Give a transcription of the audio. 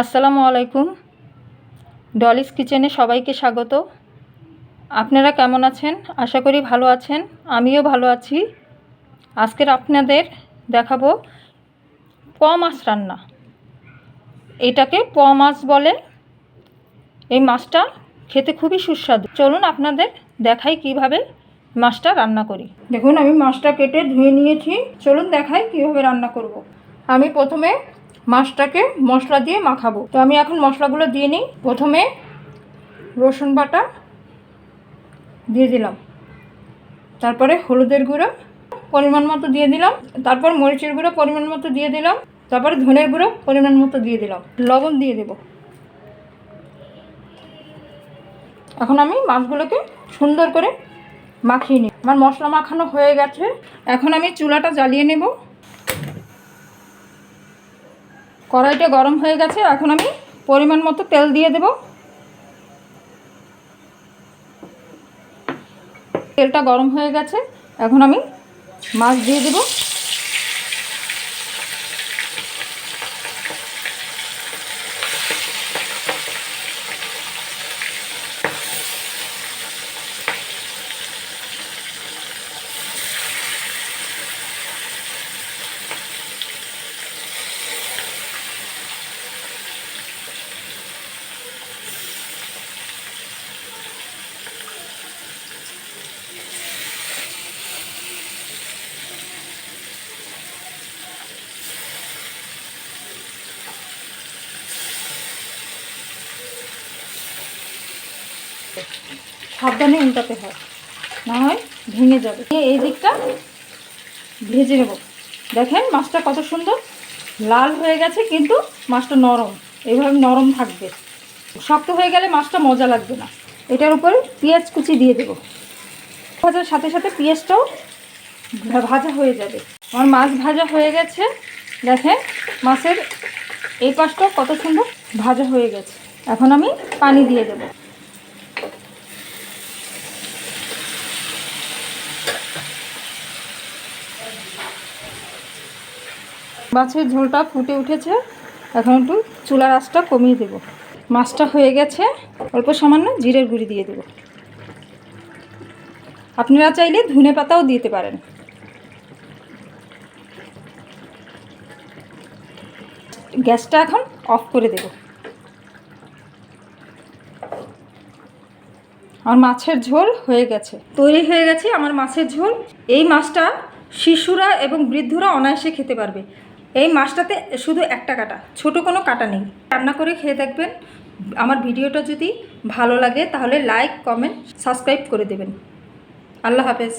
আসসালামু আলাইকুম। ডলিস কিচেনে সবাইকে স্বাগত। আপনারা কেমন আছেন? আশা করি ভালো আছেন। আমিও ভালো আছি। আজকের আপনাদের দেখাবো প মাছ রান্না। এটাকে প মাছ বলে। এই মাছটা খেতে খুবই সুস্বাদু। চলুন আপনাদের দেখাই কীভাবে মাছটা রান্না করি। দেখুন, আমি মাছটা কেটে ধুয়ে নিয়েছি। চলুন দেখাই কীভাবে রান্না করব। আমি প্রথমে মাছটাকে মশলা দিয়ে মাখাবো। তো আমি এখন মশলাগুলো দিয়ে নিই। প্রথমে রসুন বাটা দিয়ে দিলাম। তারপরে হলুদের গুঁড়ো পরিমাণ মতো দিয়ে দিলাম। তারপর মরিচের গুঁড়ো পরিমাণ মতো দিয়ে দিলাম। তারপরে ধনের গুঁড়ো পরিমাণ মতো দিয়ে দিলাম। লবণ দিয়ে দেব। এখন আমি মাছগুলোকে সুন্দর করে মাখিয়ে নিই। আমার মশলা মাখানো হয়ে গেছে। এখন আমি চুলাটা জ্বালিয়ে নেব। কড়াইটা গরম হয়ে গেছে, এখন আমি পরিমাণ মতো তেল দিয়ে দেব। তেলটা গরম হয়ে গেছে, এখন আমি মাছ দিয়ে দেব। সাবধানে উল্টাতে হয়। না হয় ভেঙে যাবে। এই দিকটা ভেজে নেব। দেখেন মাছটা কত সুন্দর। লাল হয়ে গেছে, কিন্তু মাছটা নরম। এইভাবে নরম থাকবে। শক্ত হয়ে গেলে মাছটা মজা লাগবে না। এটার উপরে পেঁয়াজ কুচি দিয়ে দেবো। ভাজার সাথে সাথে পেঁয়াজটাও ভাজা হয়ে যাবে। আমার মাছ ভাজা হয়ে গেছে। দেখেন মাছের এই পাশটাও কত সুন্দর ভাজা হয়ে গেছে। এখন আমি পানি দিয়ে দেবো। মাছের ঝোলটা ফুটে উঠেছে। এখন একটু চুলার আঁচটা কমিয়ে দেব। মাছটা হয়ে গেছে। অল্প সামান্য জিরের গুঁড়ি দিয়ে দেব। আপনারা চাইলে ধনে পাতাও দিতে পারেন। গ্যাসটা এখন অফ করে দেব। আমার মাছের ঝোল হয়ে গেছে। তৈরি হয়ে গেছে আমার মাছের ঝোল। এই মাছটা শিশুরা এবং বৃদ্ধরা অনায়াসে খেতে পারবে। এই মাছটাতে শুধু একটা কাটা, ছোট কোনো কাটা নেই। রান্না করে খেয়ে দেখবেন। আমার ভিডিওটা যদি ভালো লাগে তাহলে লাইক কমেন্ট সাবস্ক্রাইব করে দেবেন। আল্লাহ হাফেজ।